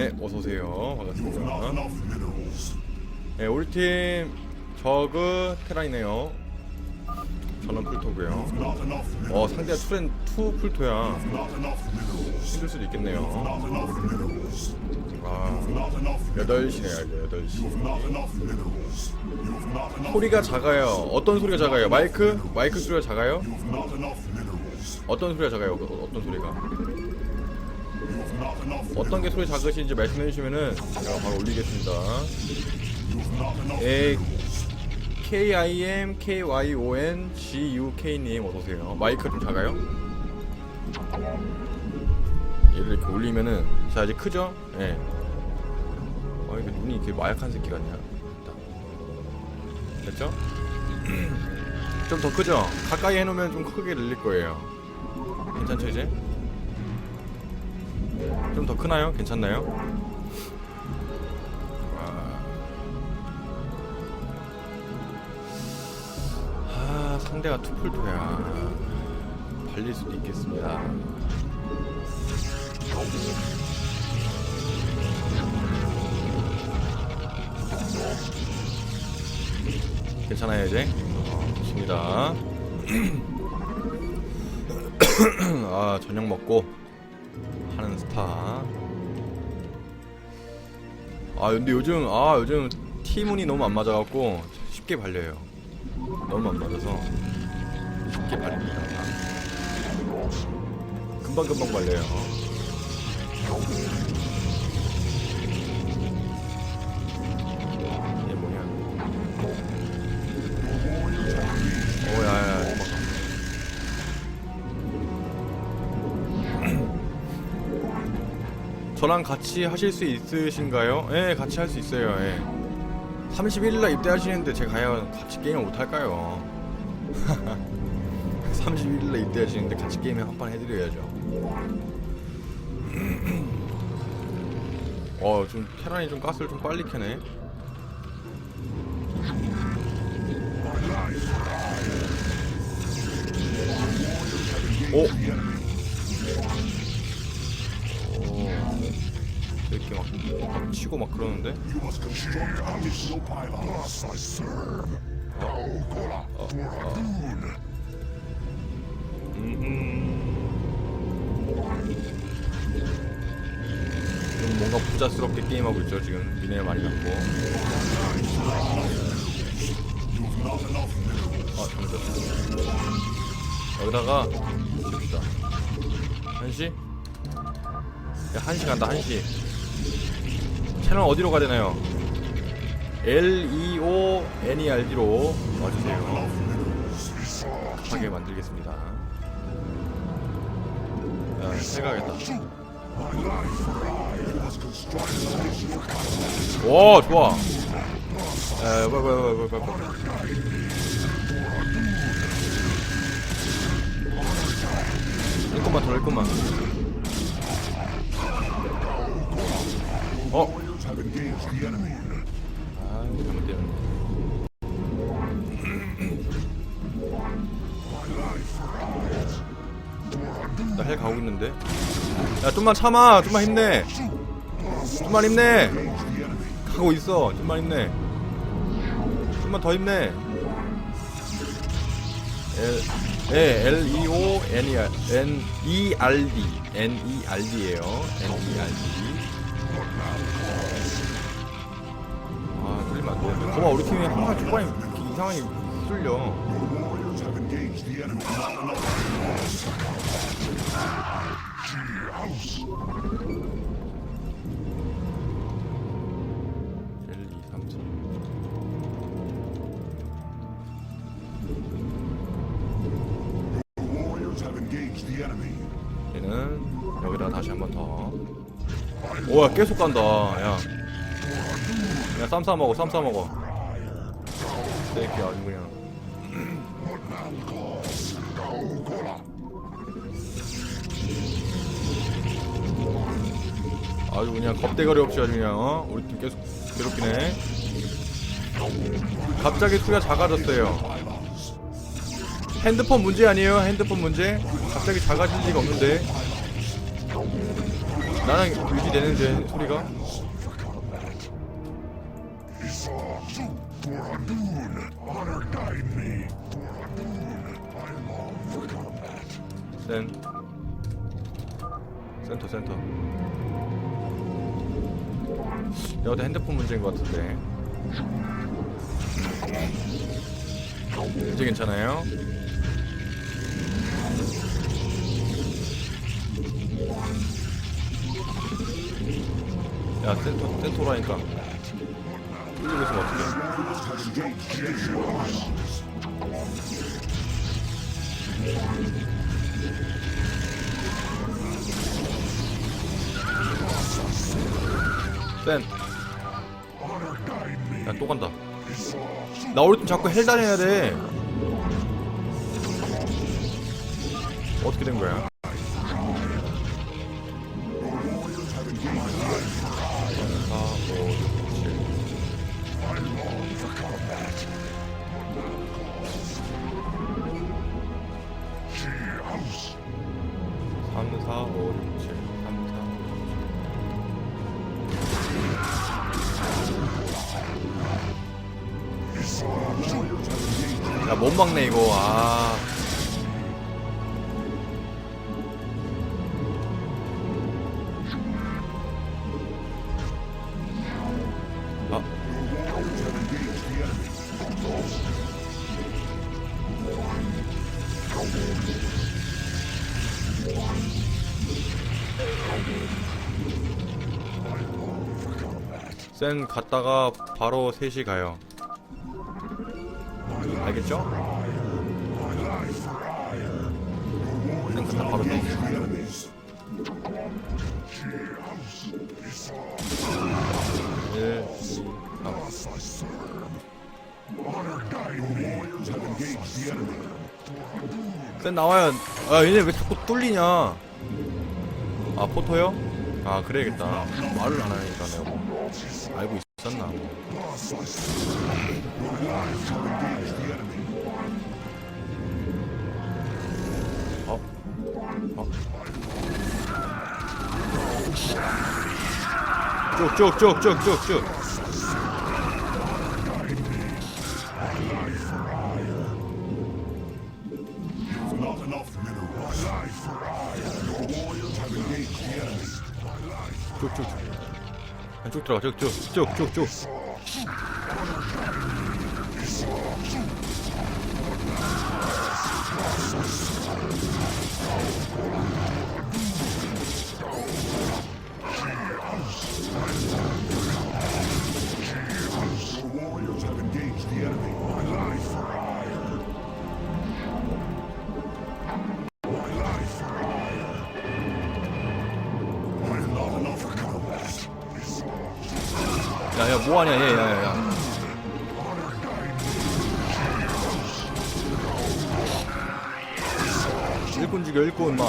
네, 어서오세요. 반갑습니다. 네, 우리 팀 저그 테라이네요. 저는 풀토고요. 어, 상대가 투렌 투 풀토야. 힘들 수도 있겠네요. 아, 8시네요, 8시. 소리가 작아요. 어떤 소리가 작아요? 마이크? 마이크 소리가 작아요? 어떤 소리가 작아요? 어, 어떤 소리가? 어떤 게 소리 작으신지 말씀해 주시면은 제가 바로 올리겠습니다. 에 K I M K Y O N G U K 님 어서 오세요. 마이크 좀 작아요? 얘를 이렇게 올리면은 자 이제 크죠? 예. 아 이게 눈이 이렇게 마약한 새끼 같냐? 됐죠? 좀 더 크죠? 가까이 해놓으면 좀 크게 들릴 거예요. 괜찮죠 이제? 좀 더 크나요? 괜찮나요? 아, 상대가 투풀토야. 발릴 수도 있겠습니다. 괜찮아요 이제? 어, 좋습니다. 아 저녁 먹고 스타. 아 근데 요즘 아 요즘 티문이 너무 안 맞아갖고 쉽게 발려요. 너무 안 맞아서 쉽게 발립니다. 금방 금방 발려요. 저랑 같이 하실 수 있으신가요? 예, 같이 할 수 있어요. 예. 31일날 입대하시는데 제가 과연 같이 게임을 못 할까요? 31일날 입대하시는데 같이 게임을 한판 해드려야죠. 어, 좀 테란이 좀 가스를 좀 빨리 캐네. 오. 이렇게 막, 막 치고 막 그러는데. 좀 뭔가 부자스럽게 게임하고 있죠 지금. 미네를 많이 갖고. 아 잘못했어 여기다가 칩시다 한시? 야 한시 간다 한시 채널 어디로 가야 되나요? L E O N E R D로 와주세요. 급하게 만들겠습니다. 야 해가겠다. 오 좋아. 에 뭐야 뭐야 뭐야 뭐야 일꾼만 더 일꾼만. 어? 아 잘못되었네 나헬 가고 있는데. 야 좀만 참아. 좀만 힘내. 좀만 힘내. 가고 있어. 좀만 힘내. 좀만 더 힘내. L 예, L E O N E R N E R D. N E R D예요. N E R D 거봐 우리 팀이 항상 초반에 이렇게 이상하게 뚫려 L 2 3 4 얘는 여기다가 다시 한 번 더. 오야 계속 간다. 야. 야 쌈싸 먹어. 쌈싸 먹어. 새끼 그냥. 아주 그냥 겁대가리 없이 아주 그냥 어? 우리 팀 계속 괴롭히네. 갑자기 수가 작아졌어요. 핸드폰 문제 아니에요? 핸드폰 문제? 갑자기 작아질 리가 없는데. 나는 유지되는데 소리가 센. 센터 센터. 내가 볼 핸드폰 문제인 것 같은데. 이제 괜찮아요? 야 센터 센터라니까 뚫리고 있으면 어떡해 센. 야, 또 간다. 나 우리 팀 자꾸 헬 다녀야 돼. 어떻게 된 거야? 4, 5, 6, 7 3, 4, 야, 못 막네, 이거. 아. 센 갔다가 바로 셋이 가요. 알겠죠? 센 갔다 바로 셋이. 삼. 센 나와요. 아 얘네 왜 자꾸 뚫리냐? 아 포토요? 아 그래야겠다. 말을 안 하니까 내가 뭐 알고 있었나? 뭐. 어? 어? 쭉쭉쭉쭉쭉쭉. 들어가 쭉쭉쭉쭉쭉. 뭐하냐 얘 야야야. 일꾼 죽여 일꾼 마.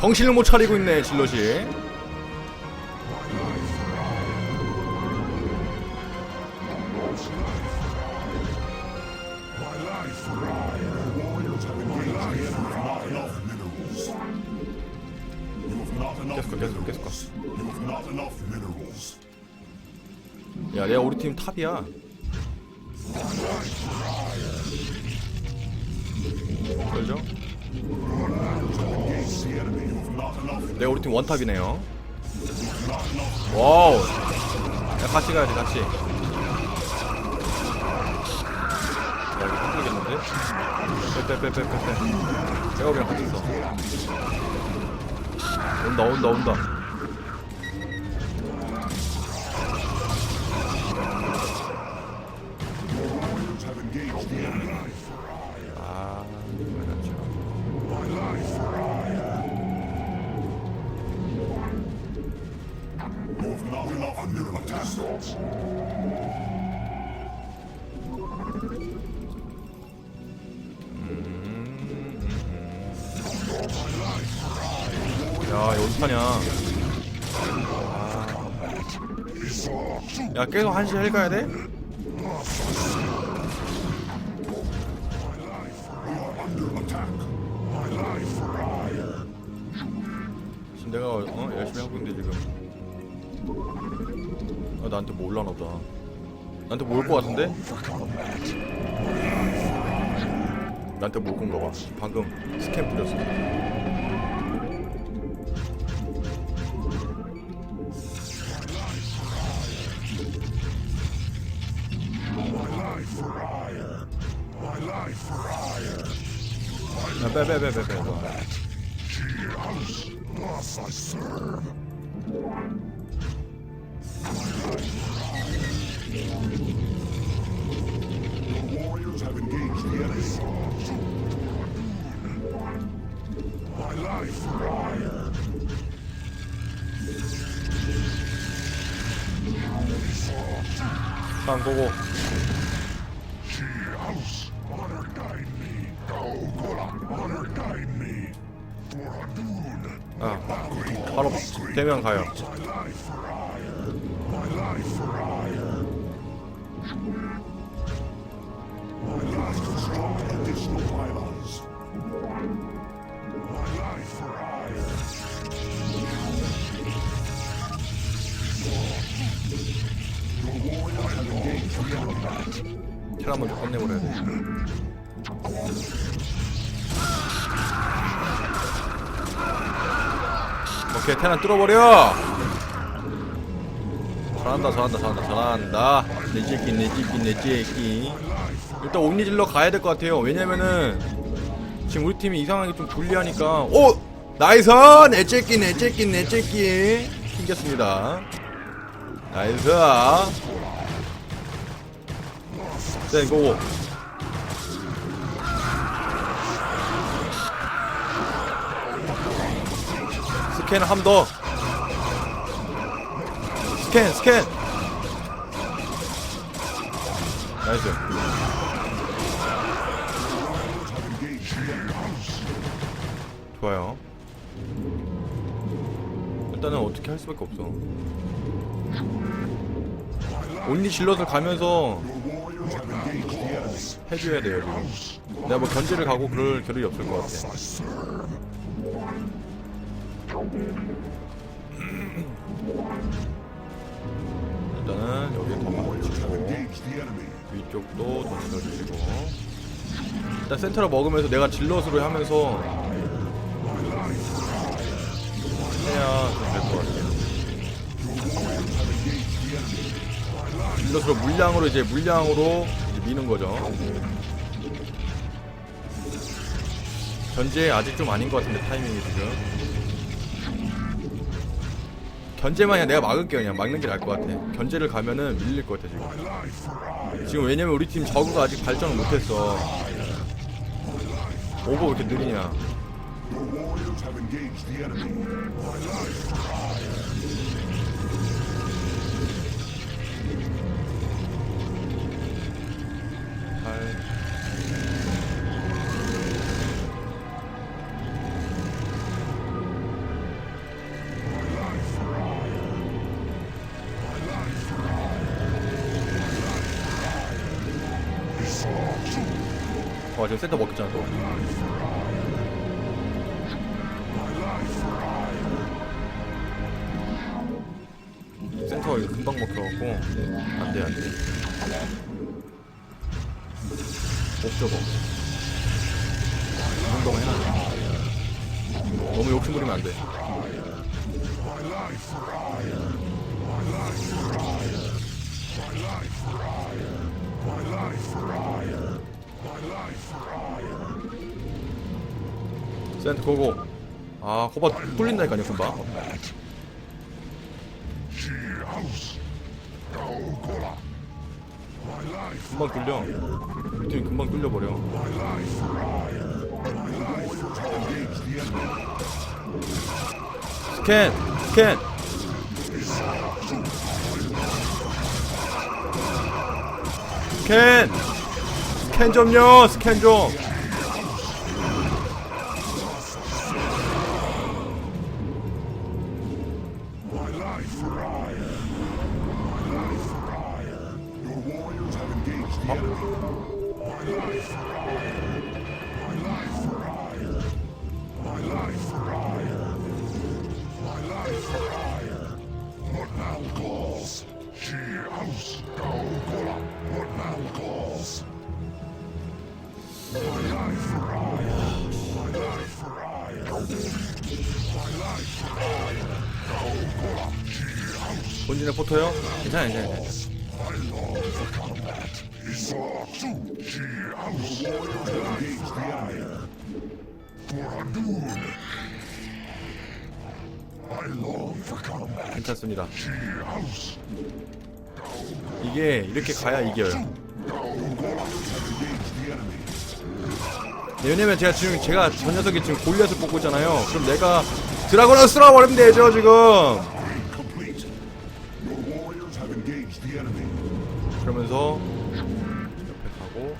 정신을 못 차리고 있네 질럿이. 가 계속 가 계속 가. You have not enough minerals. 야 내가 우리 팀 탑이야. 그죠? 내가 우리 팀 원탑이네요. 와우. 야 같이 가야지 같이. 야 이거 힘들겠는데? 빼빼빼빼빼빼. 제가 그냥 같이 있어. 온다 온다 온다. 아, 그렇죠. 어떡하냐. 아. 야, 계속 한시 헬 가야 돼? Hire. 내가 어 열심히 하고 있는데 지금 아 나한테 뭐 올라나 보다 나한테 뭐올것 같은데? 나한테 뭐올 건가 봐 방금 스캔 뿌렸어 야, 빼, 빼, 빼, 빼, 빼. Thus I serve. Your warriors have engaged the enemy. My life. 상 고고. Engaged the enemy. 테라 먼저 끝내버려야 돼. 오케이, 테란 뚫어버려! 잘한다, 잘한다, 잘한다, 잘한다. 내 새끼, 내 새끼, 내 새끼. 일단 옴니질러 가야 될 것 같아요. 왜냐면은, 지금 우리 팀이 이상하게 좀 불리하니까. 오! 나이스! 내 새끼, 내 새끼, 내 새끼. 튕겼습니다. 나이스! 네, 고고. 스캔 한번 더. 스캔, 스캔. 나이스. 좋아요. 일단은 어떻게 할 수밖에 없어. 온리 질럿을 가면서 해줘야 돼요 지금. 내가 뭐 견제를 가고 그럴 겨를이 없을 것 같아. 일단은 여기 더 enemy. 위쪽도 더 밀어주시고 일단 센터를 먹으면서 내가 질럿으로 하면서 해야 좀될것 같아요. 질럿으로 물량으로 이제 물량으로 이제 미는 거죠. 견제 아직 좀 아닌 것 같은데 타이밍이 지금. 견제만 그냥 내가 막을게요. 그냥 막는 게 나을 것 같아. 견제를 가면은 밀릴 것 같아 지금. 지금 왜냐면 우리 팀 저그가 아직 발전을 못했어. 오버 왜 이렇게 느리냐 와 지금 센터 먹겠잖아 또. 센터 이거 금방 먹혀갖고 안돼 안돼. 옥저버 운동 해놔. 너무 욕심 부리면 안돼 센터 고고. 아 호바 뚫린다니까요 금방. 금방 뚫려. 팀이 금방 뚫려버려. 스캔 스캔. 스캔 스캔 좀요 스캔 좀 본진의 포터요? 괜찮아요. 괜찮습니다 이게 이렇게 가야 이겨요 네, 왜냐면 제가 지금 제가 저 녀석이 지금 골리앗을 뽑고 있잖아요 그럼 내가 드라곤을 쓸어버리면 되죠 지금 그러면서 옆에 가고.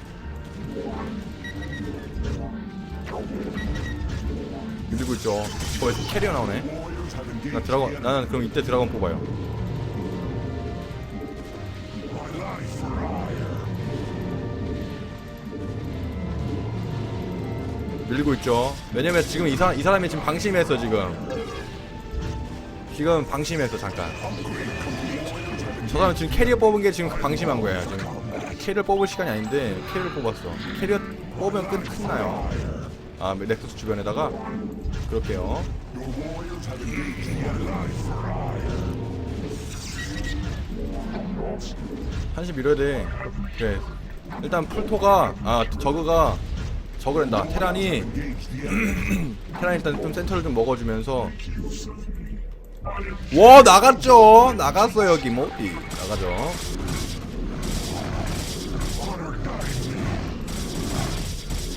밀고 있죠. 어 여기서 캐리어 나오네. 나 드라곤 나는 그럼 이때 드라곤 뽑아요. 밀고 있죠. 왜냐면 지금 이, 사, 이 사람이 지금 방심했어 지금. 지금 방심했어 잠깐 저 사람 지금 캐리어 뽑은 게 지금 방심한 거예요 지금 캐리어 뽑을 시간이 아닌데 캐리어 뽑았어 캐리어 뽑으면 끝, 끝나요 아 렉서스 주변에다가 그럴게요 한시 밀어야 돼. 그래. 일단 풀토가 아 저그가 저그랜다. 테란이 테란 일단 좀 센터를 좀 먹어주면서 와 나갔죠. 나갔어 여기 뭐 어디 나가죠.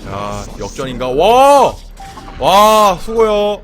야 역전인가? 와! 와 수고요.